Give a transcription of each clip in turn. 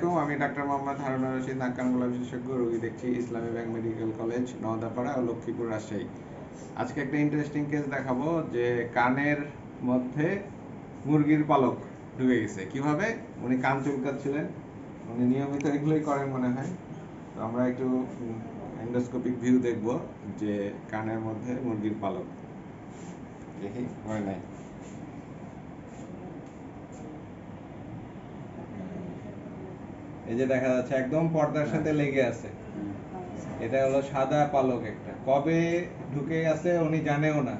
আলাইকুম, আমি ডাক্তার মোহাম্মদ হারুন রশিদ নাক কান গলা বিশেষজ্ঞ, রোগী দেখছি, Islami Bank Medical College, Naodapara ও লক্ষ্মীপুর, রাজশাহী। আজকে একটা ইন্টারেস্টিং কেস দেখাবো যে কানের মধ্যে মুরগির পালক ঢুকে গেছে। কীভাবে? উনি কান চুলকাচ্ছিলেন। উনি নিয়মিত এগুলোই করেন মনে হয়। তো আমরা একটু এন্ডোস্কোপিক ভিউ দেখব যে কানের মধ্যে মুরগির পালক দেখি, হয় নাই। এই যে দেখা যাচ্ছে একদম পর্দার সাথে লেগে আছে। এটা হলো সাদা পালক একটা। কবে ঢুকে আছে উনি জানেও না।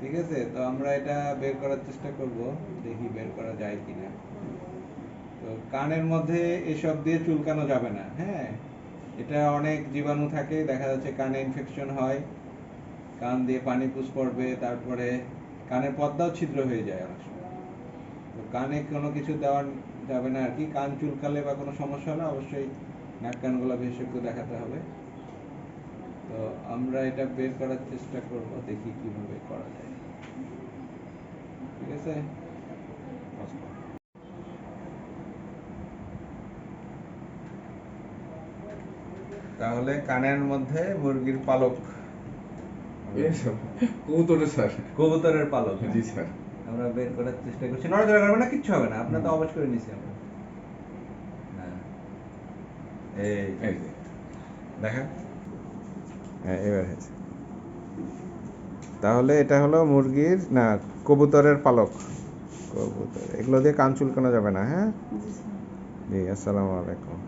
ঠিক আছে? তো আমরা এটা বের করার চেষ্টা করব দেখি বের করা যায় কিনা। তো কানের মধ্যে এসব দিয়ে চুলকানো যাবে না হ্যাঁ? এটা অনেক জীবাণু থাকে দেখা যাচ্ছে কানে ইনফেকশন হয়। কান দিয়ে পানি পুষ পড়বে তারপরে কানের পর্দাও ছিদ্র হয়ে যায় অনেক সময়। কানে কোনো কিছু দেওয়া যাবে না আর কি। কান চুলকালে বা কোনো সমস্যা হলে অবশ্যই নাক কান গলা বিশেষজ্ঞ দেখাতে হবে। তো আমরা এটা বের করার চেষ্টা করব দেখি কীভাবে করা যায়। ঠিক আছে? তাহলে কানের মধ্যে মুরগির পালক। কবুতরের স্যার। কবুতরের পালক জি স্যার। আমরা বের করার চেষ্টা করছি। নড়াচড়া করবে না কিচ্ছু হবে না। আপনার তো অবশ করে নিছি আমরা হ্যাঁ। এই দেখা হ্যাঁ এবার হয়েছে। তাহলে এটা হলো মুরগির না কবুতরের পালক। কবুতর। এগুলো দিয়ে কান চুলকানো যাবে না হ্যাঁ? জি আসসালামু আলাইকুম।